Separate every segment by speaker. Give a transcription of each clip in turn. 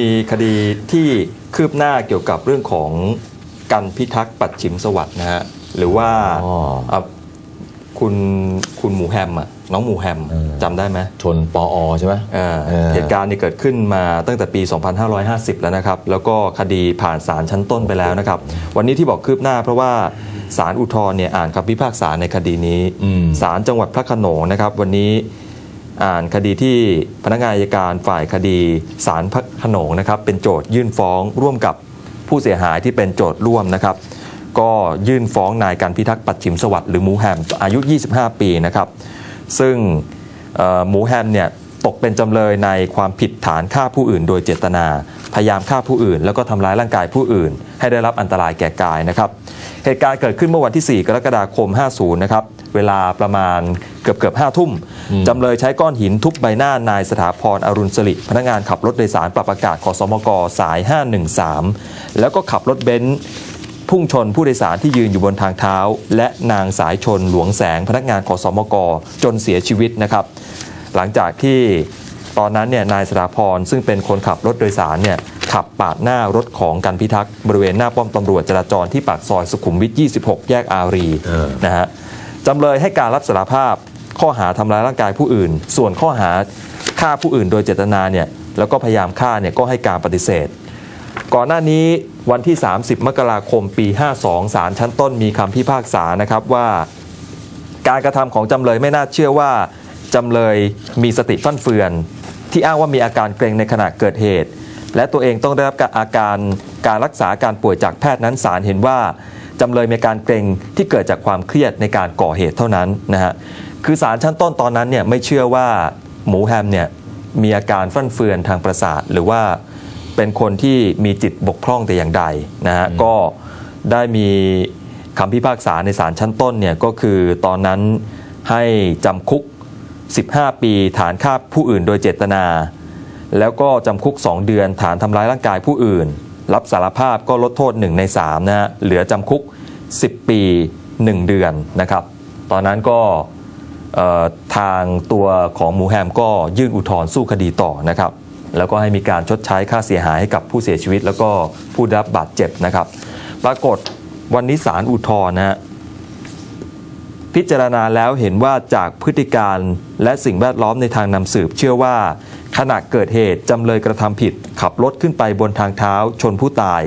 Speaker 1: ดีที่คืบหน้าเกี่ยวกับเรื่องของกันพิทักษ์ปัดฉิมสวัสด์นะฮะหรือว่า
Speaker 2: อ๋อ
Speaker 1: อะคุณคุณหมูแฮมอะน้องหมูแฮม
Speaker 2: เออ
Speaker 1: จำได้ไหม
Speaker 2: ชนปอใช่ไหม
Speaker 1: อ่า
Speaker 2: เออ
Speaker 1: เหตุการณ์นี้เกิดขึ้นมาตั้งแต่ปี 2550 แล้วนะครับ แล้วก็คดีผ่านศาลชั้นต้นไปแล้วนะครับ วันนี้ที่บอกคืบหน้าเพราะว่าศาลอุทธรณ์เนี่ยอ่านคำพิพากษาในคดีนี้
Speaker 2: อืม
Speaker 1: ศาลจังหวัดพระโขนงนะครับ วันนี้ อ่านคดีที่พนักงานอัยการฝ่ายคดีศาลพักขนงนะครับ เป็นโจทยื่นฟ้องร่วมกับผู้เสียหายที่เป็นโจทร่วมนะครับ ก็ยื่นฟ้องนายการพิทักษ์ปัดฉิมสวัสดิ์หรือหมูแฮมอายุ 25 ปีนะครับ ซึ่งหมูแฮมเนี่ย ตกเป็นจำเลยในความผิดฐานฆ่าผู้อื่น โดยเจตนา พยายามฆ่าผู้อื่น แล้วก็ทำร้ายร่างกายผู้อื่น ให้ได้รับอันตรายแก่กายนะครับ เหตุการณ์เกิดขึ้นเมื่อวันที่ 4 กรกฎาคม 50 นะครับ เวลาประมาณเกือบเกือบ5ทุ่มจำเลยใช้ก้อนหินทุบใบหน้านายสถาพรอรุณสริพนักงานขับรถโดยสารปรับอากาศขอสมกสาย 513 แล้วก็ขับรถเบนซ์พุ่งชนผู้โดยสารที่ยืนอยู่บนทางเท้า และนางสายชนหลวงแสงพนักงานขอสมกจนเสียชีวิตนะครับ หลังจากที่ตอนนั้นเนี่ยนายสถาพรซึ่งเป็นคนขับรถโดยสารเนี่ยขับปาดหน้ารถของกันพิทักษ์บริเวณหน้าป้อมตำรวจจราจรที่ปากซอยสุขุมวิท 26 แยกอารีนะฮะจำเลยให้การรับสารภาพข้อหาทำร้ายร่างกายผู้อื่น ส่วนข้อหาฆ่าผู้อื่นโดยเจตนาเนี่ยแล้วก็พยายามฆ่าเนี่ยก็ให้การปฏิเสธ ก่อนหน้านี้วันที่ 30 มกราคมปี 52 ศาลชั้นต้นมีคำพิพากษานะครับว่า การกระทำของจำเลยไม่น่าเชื่อว่า จำเลยมีสติฟั่นเฟือน ที่อ้างว่ามีอาการเกรงในขณะเกิดเหตุ และตัวเองต้องได้รับการอาการการรักษาอาการป่วยจากแพทย์นั้นศาลเห็นว่าจำเลยมีอาการเกรงที่เกิดจากความเครียดในการก่อเหตุเท่านั้นนะฮะคือศาลชั้นต้นตอนนั้นเนี่ยไม่เชื่อว่าหมูแฮมเนี่ยมีอาการฟั่นเฟือนทางประสาท หรือว่าเป็นคนที่มีจิตบกพร่องแต่อย่างใดนะฮะก็ได้มีคำพิพากษาในศาลชั้นต้นเนี่ยก็คือตอนนั้นให้จำคุก 15 ปีฐานฆ่าผู้อื่นโดยเจตนา แล้วก็จำคุก 2 เดือนฐานทำร้ายร่างกายผู้อื่น รับสารภาพก็ลดโทษ 1 ใน 3 นะฮะเหลือจำคุก 10 ปี 1 เดือนนะครับ ตอนนั้นก็ทางตัวของหมูแฮมก็ยื่นอุทธรณ์สู้คดีต่อนะครับ แล้วก็ให้มีการชดใช้ค่าเสียหายให้กับผู้เสียชีวิต แล้วก็ผู้ได้รับบาดเจ็บนะครับ ปรากฏวันนี้ศาลอุทธรณ์นะฮะ พิจารณาแล้วเห็นว่าจากพฤติการและสิ่งแวดล้อมในทางนำสืบเชื่อว่า ขณะเกิดเหตุจำเลยกระทำผิด ขับรถขึ้นไปบนทางเท้า ชนผู้ตาย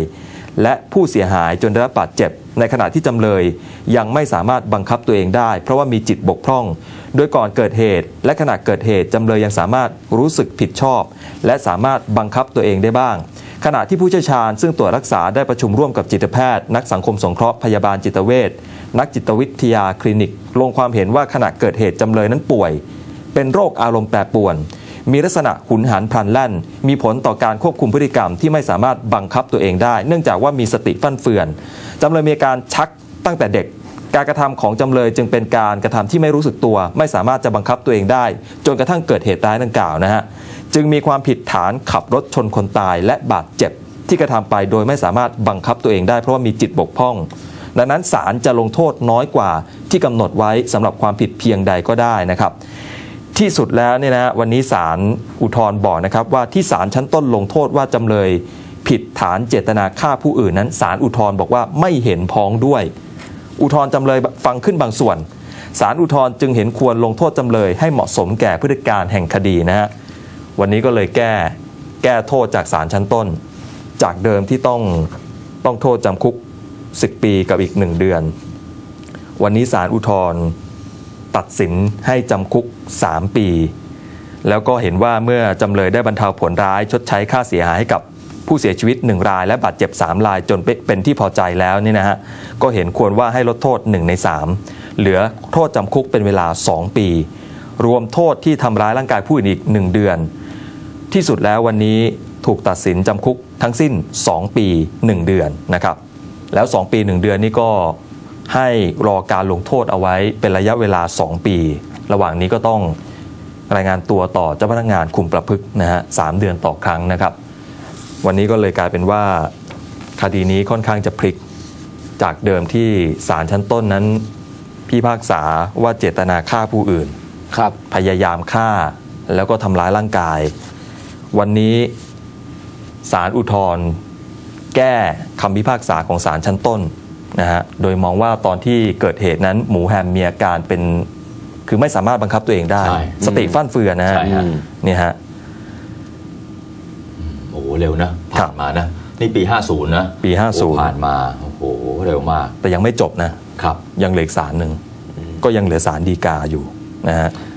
Speaker 1: และผู้เสียหายจนได้รับบาดเจ็บ ในขณะที่จำเลยยังไม่สามารถบังคับตัวเองได้ เพราะว่ามีจิตบกพร่อง โดยก่อนเกิดเหตุ และขณะเกิดเหตุจำเลยยังสามารถรู้สึกผิดชอบ และสามารถบังคับตัวเองได้บ้าง ขณะที่ผู้เชี่ยวชาญซึ่งตรวจรักษาได้ประชุมร่วมกับจิตแพทย์ นักสังคมสงเคราะห์พยาบาลจิตเวชนักจิตวิทยาคลินิก ลงความเห็นว่าขณะเกิดเหตุจำเลยนั้นป่วย เป็นโรคอารมณ์แปรปรวน มีลักษณะหุนหันพลันแล่น มีผลต่อการควบคุมพฤติกรรมที่ไม่สามารถบังคับตัวเองได้ เนื่องจากว่ามีสติฟั่นเฟือนจำเลยมีการชักตั้งแต่เด็กการกระทำของจำเลยจึงเป็นการกระทำที่ไม่รู้สึกตัว ไม่สามารถจะบังคับตัวเองได้ จนกระทั่งเกิดเหตุร้ายดังกล่าวนะฮะ จึงมีความผิดฐานขับรถชนคนตายและบาดเจ็บ ที่กระทำไปโดยไม่สามารถบังคับตัวเองได้เพราะว่ามีจิตบกพร่อง ดังนั้นศาลจะลงโทษน้อยกว่าที่กำหนดไว้สำหรับความผิดเพียงใดก็ได้นะครับที่สุดแล้วเนี่ยนะวันนี้ศาลอุทธรณ์บอกนะครับว่าที่ศาลชั้นต้นลงโทษว่าจำเลยผิดฐานเจตนาฆ่าผู้อื่นนั้นศาลอุทธรณ์บอกว่าไม่เห็นพ้องด้วย อุทธรณ์จำเลยฟังขึ้นบางส่วนศาลอุทธรณ์จึงเห็นควรลงโทษจำเลยให้เหมาะสมแก่พฤติการแห่งคดีนะฮะ วันนี้ก็เลยแก้แก้โทษจากศาลชั้นต้น จากเดิมที่ต้องต้องโทษจำคุก 10 ปีกับอีก 1 เดือน วันนี้ศาลอุทธรณ์ตัดสินให้จำคุก 3 ปี แล้วก็เห็นว่าเมื่อจำเลยได้บรรเทาผลร้ายชดใช้ค่าเสียหายให้กับผู้เสียชีวิต 1 ราย และบาดเจ็บ 3 รายจนเป็นเป็นที่พอใจแล้วนี่นะฮะก็เห็นควรว่าให้ลดโทษ 1 ใน 3 เหลือโทษจำคุกเป็นเวลา 2 ปี รวมโทษที่ทำร้ายร่างกายผู้อื่นอีก 1 เดือน ที่สุดแล้ววันนี้ถูกตัดสินจำคุกทั้งสิ้น 2 ปี 1 เดือนนะครับ แล้ว 2 ปี 1 เดือนนี้ก็ให้รอการลงโทษเอาไว้เป็นระยะเวลา 2 ปี ระหว่างนี้ก็ต้องรายงานตัวต่อเจ้าพนักงานคุมประพฤกษ์นะฮะสามเดือนต่อครั้งนะครับ วันนี้ก็เลยกลายเป็นว่าคดีนี้ค่อนข้างจะพลิกจากเดิมที่ศาลชั้นต้นนั้นพิพากษาว่าเจตนาฆ่าผู้อื่น
Speaker 2: ครับ
Speaker 1: พยายามฆ่าแล้วก็ทำร้ายร่างกาย วันนี้ศาลอุทธรณ์แก้คำพิพากษาของศาลชั้นต้นนะฮะโดยมองว่าตอนที่เกิดเหตุนั้นหมูแฮมมีอาการเป็น คือไม่สามารถบังคับตัวเองได้
Speaker 2: ใช่
Speaker 1: สติฟั่นเฟือนนะฮะ
Speaker 2: ใช่ฮะ
Speaker 1: นี่ฮะ
Speaker 2: โอ้โหเร็วนะ
Speaker 1: ครั
Speaker 2: ผ่า
Speaker 1: บ
Speaker 2: นมานะ นี่ปี 50 นะ
Speaker 1: ปี
Speaker 2: โอ้
Speaker 1: 50
Speaker 2: ผ่านมา โอ้โห เร็วมาก
Speaker 1: แต่ยังไม่จบนะ
Speaker 2: ครับ
Speaker 1: ยังเหลืออีกศาลหนึ่ง ก็ยังเหลือศาลฎีกาอยู่นะฮะ
Speaker 2: ค